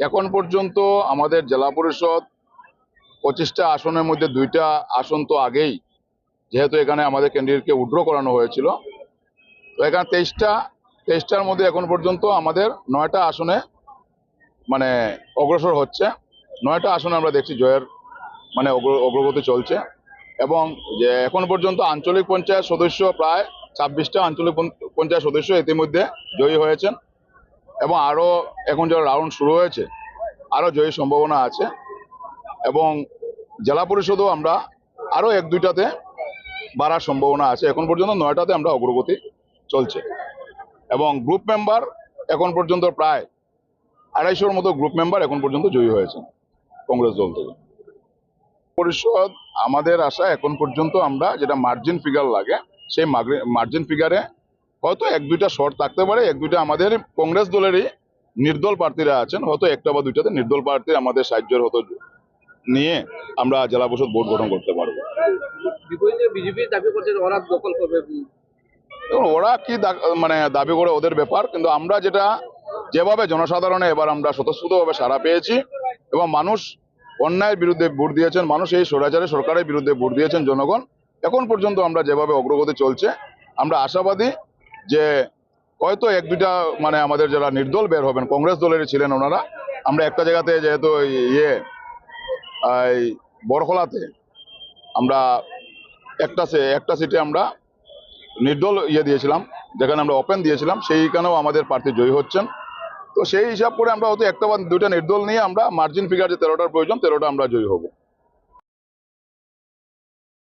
এখন পর্যন্ত আমাদের জেলা পরিষদ পঁচিশটা আসনের মধ্যে দুইটা আসন তো আগেই, যেহেতু এখানে আমাদের ক্যান্ডিডেটকে উড্র করানো হয়েছিল। তো এখানে তেইশটা, তেইশটার মধ্যে এখন পর্যন্ত আমাদের নয়টা আসনে মানে অগ্রসর হচ্ছে। নয়টা আসনে আমরা দেখছি জয়ের মানে অগ্র- অগ্রগতি চলছে। এবং যে এখন পর্যন্ত আঞ্চলিক পঞ্চায়েত সদস্য প্রায় ছাব্বিশটা আঞ্চলিক পঞ্চায়েত সদস্য ইতিমধ্যে জয়ী হয়েছেন। এবং আরও এখন যারা রাউন্ড শুরু হয়েছে আরও জয়ী সম্ভাবনা আছে। এবং জেলা পরিষদও আমরা আরও এক দুইটাতে বাড়ার সম্ভাবনা আছে। এখন পর্যন্ত নয়টাতে আমরা অগ্রগতি চলছে। এবং গ্রুপ মেম্বার এখন পর্যন্ত প্রায় আড়াইশোর মতো গ্রুপ মেম্বার এখন পর্যন্ত জয়ী হয়েছে কংগ্রেস দল থেকে। পরিষদ, আমাদের আশা এখন পর্যন্ত আমরা যেটা মার্জিন ফিগার লাগে, সেই মার্জিন ফিগারে হয়তো এক দুইটা শর্ট থাকতে পারে এক দুইটা আমাদের কংগ্রেস দলেরই নির্দল প্রার্থীরা আছেন হয়তো একটা বা দুইটাতে নির্দল প্রার্থী আমাদের সাহায্যের হতো নিয়ে আমরা জেলা পরিষদ বোর্ড গঠন করতে পারব। ওরা কি মানে দাবি করে ওদের ব্যাপার কিন্তু আমরা যেটা যেভাবে জনসাধারণে এবার আমরা স্বতঃস্ফূর্তভাবে সাড়া পেয়েছি এবং মানুষ অন্যায়ের বিরুদ্ধে ভোট দিয়েছেন মানুষ এই স্বৈরাচারী সরকারের বিরুদ্ধে ভোট দিয়েছেন জনগণ এখন পর্যন্ত আমরা যেভাবে অগ্রগতি চলছে আমরা আশাবাদী যে হয়তো এক দুইটা মানে আমাদের যারা নির্দল বের হবেন, কংগ্রেস দলেরই ছিলেন ওনারা, আমরা একটা জায়গাতে যেহেতু ইয়ে বরখলাতে আমরা একটা সে- একটা সিটে আমরা নির্দল ইয়ে দিয়েছিলাম, যেখানে আমরা ওপেন দিয়েছিলাম, সেইখানেও আমাদের প্রার্থী জয়ী হচ্ছেন। তো সেই হিসাব করে আমরা হয়তো একটা বা দুইটা নির্দল নিয়ে আমরা মার্জিন ফিগার যে তেরোটার প্রয়োজন, তেরোটা আমরা জয়ী হব।